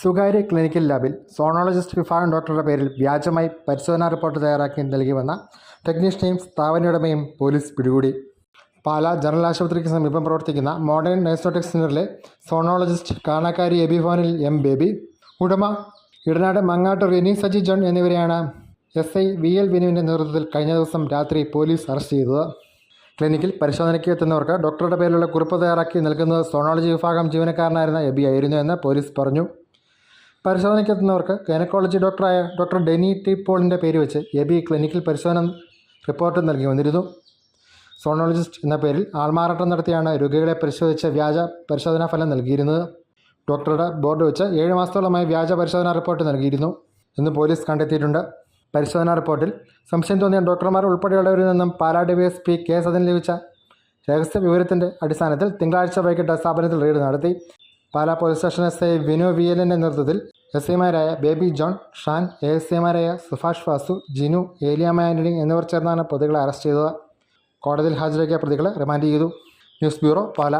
സ്വകാര്യ ക്ലിനിക്കൽ ലാബിൽ സോണോളജിസ്റ്റ് വിഭാഗം ഡോക്ടറുടെ പേരിൽ വ്യാജമായി പരിശോധനാ റിപ്പോർട്ട് തയ്യാറാക്കി നൽകിവന്ന ടെക്നീഷ്യനെയും സ്ഥാപനയുടമയും പോലീസ് പിടികൂടി. പാലാ ജനറൽ ആശുപത്രിക്ക് സമീപം പ്രവർത്തിക്കുന്ന മോഡേൺ നൈസോട്ടിക് സെന്ററിലെ sonologist Kanakkari AB M Baby ഉടമ ഇടനാട് മങ്ങാട്ട് റിനി സജി ജോൺ എന്നിവരെയാണ് എസ് ഐ വി എൽ വിനുവിന്റെ നേതൃത്വത്തിൽ കഴിഞ്ഞ ദിവസം രാത്രി പോലീസ് അറസ്റ്റ് ചെയ്തത്. ക്ലിനിക്കിൽ പരിശോധനയ്ക്ക് എത്തുന്നവർക്ക് ഡോക്ടറുടെ പേരിലുള്ള കുറിപ്പ് തയ്യാറാക്കി നൽകുന്നത് സോണോളജി വിഭാഗം ജീവനക്കാരനായിരുന്ന എബി ആയിരുന്നു എന്ന് പോലീസ് പറഞ്ഞു. പരിശോധനയ്ക്ക് എത്തുന്നവർക്ക് ഗൈനക്കോളജി ഡോക്ടറായ ഡോക്ടർ ഡെനി ടി പോളിന്റെ പേര് വെച്ച് എ ബി ക്ലിനിക്കിൽ പരിശോധന റിപ്പോർട്ട് നൽകി വന്നിരുന്നു. സോണോളജിസ്റ്റ് എന്ന പേരിൽ ആൾമാറാട്ടം നടത്തിയാണ് രോഗികളെ പരിശോധിച്ച വ്യാജ പരിശോധനാ ഫലം നൽകിയിരുന്നത്. ഡോക്ടറുടെ ബോർഡ് വെച്ച് ഏഴ് മാസത്തോളമായി വ്യാജ പരിശോധനാ റിപ്പോർട്ട് നൽകിയിരുന്നു. എന്ന് പോലീസ് കണ്ടെത്തിയിട്ടുണ്ട്. പരിശോധനാ റിപ്പോർട്ടിൽ സംശയം തോന്നിയ ഡോക്ടർമാർ ഉൾപ്പെടെയുള്ളവരിൽ നിന്നും Pala D S P K Sadan ലഭിച്ച രഹസ്യ വിവരത്തിന്റെ അടിസ്ഥാനത്തിൽ തിങ്കളാഴ്ച വൈകിട്ട് സ്ഥാപനത്തിൽ റെയ്ഡ് നടത്തി. Pala police station S I Vinu V എല്ലിന്റെ നേതൃത്വത്തിൽ എസ് ഐമാരായ ബേബി ജോൺ ഷാൻ എ എസ് ഐമാരായ സുഭാഷ് വാസു ജിനു ഏലിയാമ ആന്റണി എന്നിവർ ചേർന്നാണ് പ്രതികളെ അറസ്റ്റ് ചെയ്തത്. കോടതിയിൽ ഹാജരാക്കിയ പ്രതികളെ റിമാൻഡ് ചെയ്തു. News bureau Pala.